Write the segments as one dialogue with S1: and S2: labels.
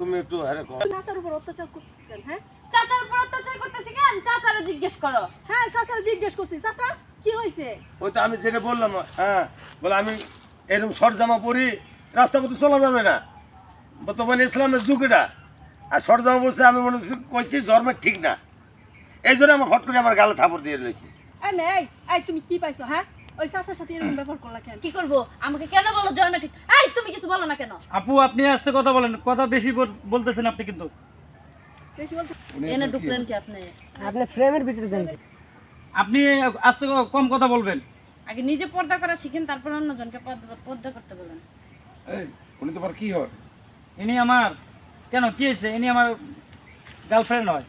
S1: তুমি একটু হ্যাঁ কর
S2: চাচার উপর অত্যাচার করতেছি কেন হ্যাঁ?
S3: চাচার উপর অত্যাচার করতেছি কেন? চাচারে জিজ্ঞেস করো।
S2: হ্যাঁ চাচার জিজ্ঞেস করছি। চাচা কি হয়েছে
S1: ওই তো আমি যেটা বললাম হ্যাঁ বলে আমি এরকম শর্ট জামা পরি রাস্তা পথে চলা যাবে না। বর্তমানে ইসলামের যুগ এটা। আর শর্ট জামা বলছে আমি মনে করছি কইছি জন্মের ঠিক না। এই জন্য আমার হট করে আমার গালে থাপড় দিয়ে রয়েছে।
S2: এই তুমি কি পাইছো হ্যাঁ? ওই চাচার সাথে এরকম ব্যবহার করলা কেন?
S3: কি করব? আমাকে কেন বলো? জন্মে ঠিক এই তুমি কিছু বলো না কেন?
S4: আপু আপনি আস্তে কথা বলেন। কথা বেশি বলতেছেন আপনি কিন্তু।
S2: বেশি বলতে
S3: এনে ঢুকলেন কি আপনি?
S5: আপনি ফ্রেমের ভিতরে দেন
S4: আপনি আস্তে কম কথা বলবেন।
S3: আগে নিজে পর্দা করা শিখেন তারপর অন্যজনকে পর্দা পর্দা করতে বলেন।
S6: এই উনি তোমার কি হয়
S4: ইনি আমার কেন কি হয়েছে? ইনি আমার গার্লফ্রেন্ড হয়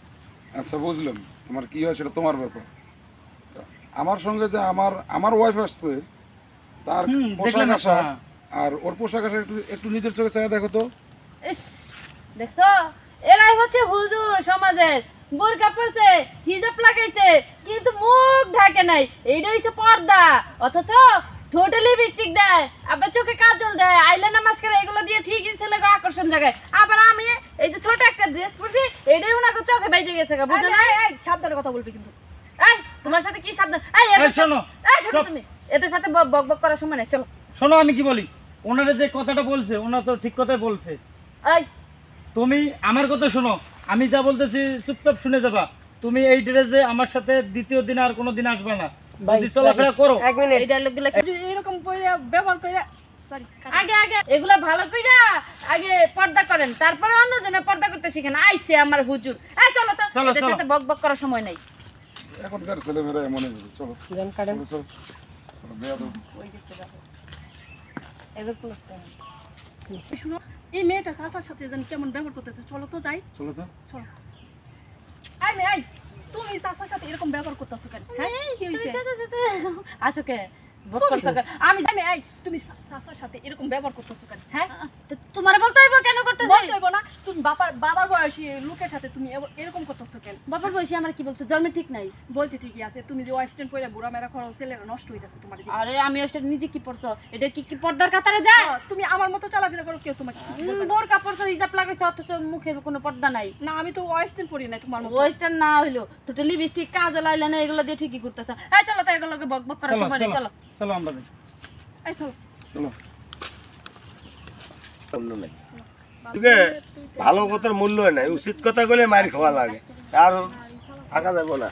S6: আচ্ছা বুঝলাম। তোমার কি হয় সেটা তোমার ব্যাপার। আমার সঙ্গে যে আমার আমার ওয়াইফ আসছে তার পোশাক আশাক। আর ওর পোশাক আশাক একটু একটু নিজের চোখে চাই দেখো তো।
S3: দেখছ? এরাই হচ্ছে হুজুর সমাজের। বোরকা পরছে হিজাব লাগাইছে কিন্তু মুখ ঢাকে নাই। এইটা হইছে পর্দা। অথচ ঠোঁটে লিপস্টিক দেয় আবার চোখে কাজল দেয় আইলাইনার মাস্কারা এগুলো দিয়ে ঠিকই ছেলেকে আকর্ষণ জায়গায় আবার আমি এই যে ছোট একটা ড্রেস পরছি এটাই ওনাকে চোখে বেজে গেছে বুঝো না
S2: এই, এই, সাবধানে কথা বলবি কিন্তু।
S3: তোমার সাথে কি এই এদের
S4: এই, শোনো।
S3: সাথে- এই শোনো তুমি। এদের সাথে বক বক করার সময় নেই চলো।
S4: শোনো আমি কি বলি? ওনারা যে কথাটা বলছে ওনারা তো ঠিক কথাই বলছে।
S3: এই।
S4: তুমি আমার কথা শোনো। আমি যা বলতেছি চুপচাপ শুনে যাবা। তুমি এই ড্রেসে আমার সাথে দ্বিতীয় দিন আর কোনো দিন আসবে না। যদি চলাফেরা করো।
S5: এক মিনিট।
S3: এই
S2: ডায়লগগুলা এরকম করে ব্যবহার করে সরি
S3: আগে আগে এগুলা ভালো কইরা আগে পর্দা করেন। তারপরে অন্যজনে পর্দা করতে শিখেন। আইছে আমার হুজুর। এই চলো তো।
S4: চলো,
S3: এদের সাথে বক বক করার সময় নাই।
S6: এখনকার ছেলেমেয়েরা এমনই বুঝে চলো। চলো, চলো। বেয়াদব।
S2: শুনো এই মেয়েটা চাচার সাথে যেন কেমন ব্যবহার করতেছে চলো তো যাই।
S6: চলো তো।
S2: চলো। এই মেয়ে এই, তুমি চাচার সাথে এরকম ব্যবহার করতেছো কেন? হ্যাঁ কি হয়েছে
S3: আছো কে? বক করছ কে? আমি
S2: জানি এই তুমি চাচার সাথে এরকম ব্যবহার করতেছো কেন? হ্যাঁ?
S3: তোমার বলতে হইব কেন করতেছি
S2: বলতে হইব না তুমি বাবার বাবার বয়সী লোকের সাথে তুমি এরকম করতেছো কেন?
S3: বাবার বয়সী আমার কি বলছো? জন্মে ঠিক নাই।
S2: বলতে ঠিকই আছে তুমি যে ওয়েস্টার্ন পরে বুড়া মেরা করো ছেলেরা নষ্ট হয়ে যাচ্ছে তোমার দিকে।
S3: আরে আমি ওটা নিজে কি পড়ছো? এটা কি কি পর্দার কাতারে যায়?
S2: হ্যাঁ, তুমি আমার মতো চলাফেরা করো কেউ তোমাকে না।
S3: বোর কাপড় তো হিজাব লাগাইছে অথচ মুখে কোনো পর্দা নাই।
S2: না আমি তো ওয়েস্টার্ন পরি নাই তোমার মতো।
S3: ওয়েস্টার্ন না হইল টোটালি লিপস্টিক কাজল আইলাইনার এগুলো দিয়ে ঠিকই করতেছে হ্যাঁ চলো তো এগুলোকে বক বক করার
S4: চলো
S3: সময় নেই
S4: চলো
S3: চলো।
S4: চলো আমরা
S2: এই চলো।
S6: চলো।
S1: তোকে ভালো কথার মূল্য নাই উচিত কথা বলে মার খাওয়া লাগে আর থাকা যাব না।